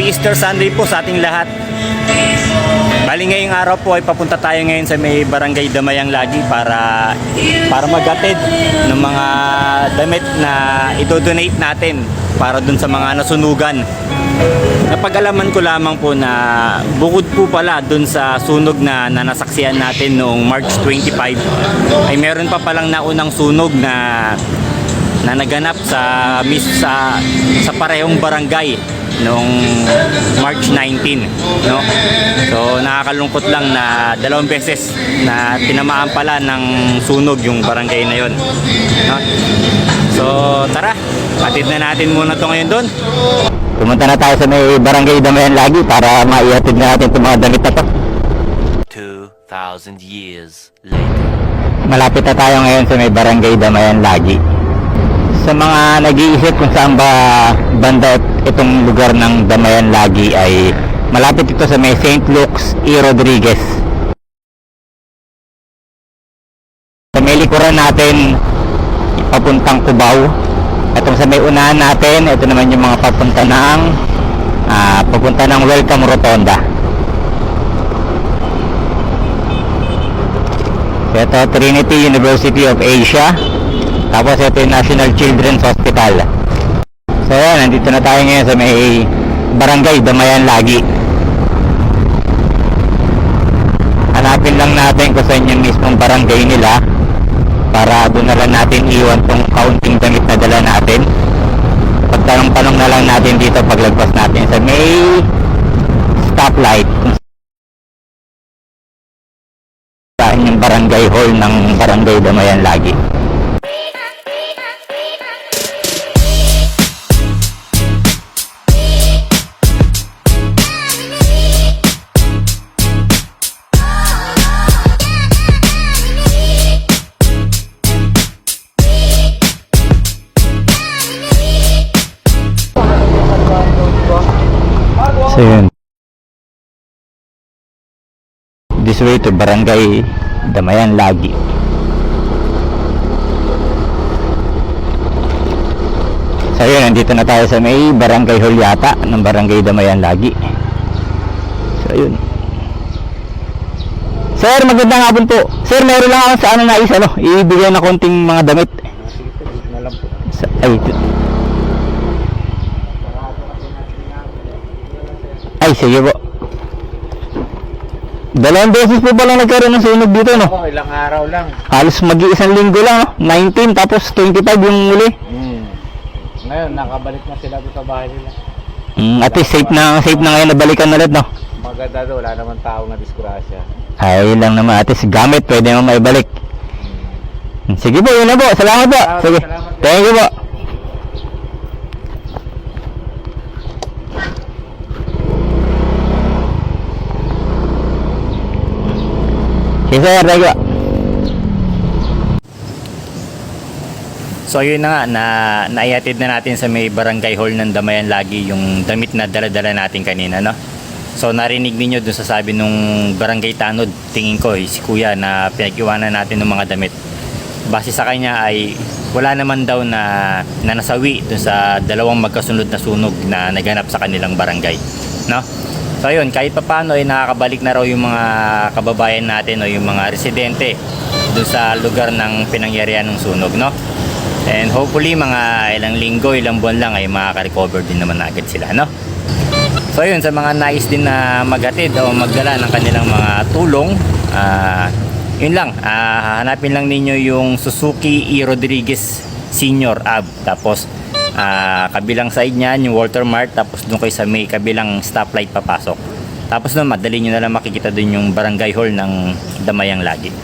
Happy Easter Sunday po sa ating lahat. Bali ngayong araw po ay papunta tayo ngayon sa may barangay Damayang Lagi para para magatid ng mga damit na idodonate natin para dun sa mga nasunugan. Napag-alaman ko lamang po na bukod po pala dun sa sunog na, na nasaksiyan natin noong March 25 ay meron pa palang naunang sunog na na naganap sa mis sa sa parehong barangay noong March 19 no so nakakalungkot lang na dalawang beses na tinamaan pala ng sunog yung barangay na yon no so tara atid na natin muna to ngayon doon Pumunta na tayo sa may barangay Damayan lagi para maiatid na natin itong mga damit na to. 2,000 years later. Malapit na tayo ngayon sa may barangay Damayan lagi. Sa mga nag-iisip kung saan ba banda itong lugar ng Damayan lagi ay malapit ito sa may St. Luke's E. Rodriguez. Sa may likuran natin papuntang Cubao. Itong sa may unahan natin, ito naman yung mga papunta ng ah, papunta ng Welcome Rotonda. Ito, Trinity University of Asia. Tapos ito yung National Children's Hospital. So yan, nandito na tayo ngayon sa may barangay Damayan Lagi. Hanapin lang natin kung saan yung mismong barangay nila para doon na lang natin iwan tong counting damit na dala natin. Pagtanong-tanong na lang natin dito paglagpas natin sa may stoplight kung saan yung barangay hall ng barangay Damayan lagi. So yun. This way to barangay Damayan lagi. So yun, nandito na tayo sa may barangay hall yata ng barangay Damayan lagi. So yun. Sir, magandang hapon po. Sir, meron lang ako sa ano nais ano, ibigay na konting mga damit. Ay, Ay, sige po. Dalawang beses po palang nagkaroon ng sunog dito, no? Oo, ilang araw lang. Halos mag-iisang linggo lang, no? 19, tapos 25 yung muli. Hmm. Ngayon, nakabalik na sila doon sa bahay nila. Mm, at least safe na, safe na ngayon nabalikan na ulit, no? Maganda doon, wala naman tao na disgrasya. Ay, lang naman. At least gamit, pwede mo maibalik. Mm, Sige po, yun na po. Salamat po. Salamat, Sige. salamat. Thank you po. Sige, sir. Thank you. So yun na nga, na naihatid na natin sa may barangay hall ng Damayan lagi yung damit na dala-dala natin kanina, no? So narinig ninyo dun sa sabi nung barangay tanod, tingin ko eh, si kuya na pinag-iwanan natin ng mga damit. Base sa kanya ay wala naman daw na, na nasawi dun sa dalawang magkasunod na sunog na naganap sa kanilang barangay, no? So yun, kahit pa paano ay nakakabalik na raw yung mga kababayan natin o yung mga residente dun sa lugar ng pinangyarihan ng sunog, no? And hopefully mga ilang linggo, ilang buwan lang ay makaka-recover din naman agad sila, no? So yun, sa mga nais din na maghatid o magdala ng kanilang mga tulong, ah yun lang, ah, hanapin lang ninyo yung Suzuki E. Rodriguez Senior Ab. Tapos, ah, kabilang side niyan, yung Walter Mart, tapos doon kayo sa may kabilang stoplight papasok. Tapos naman, madali nyo na lang makikita dun yung barangay hall ng Damayang Lagi.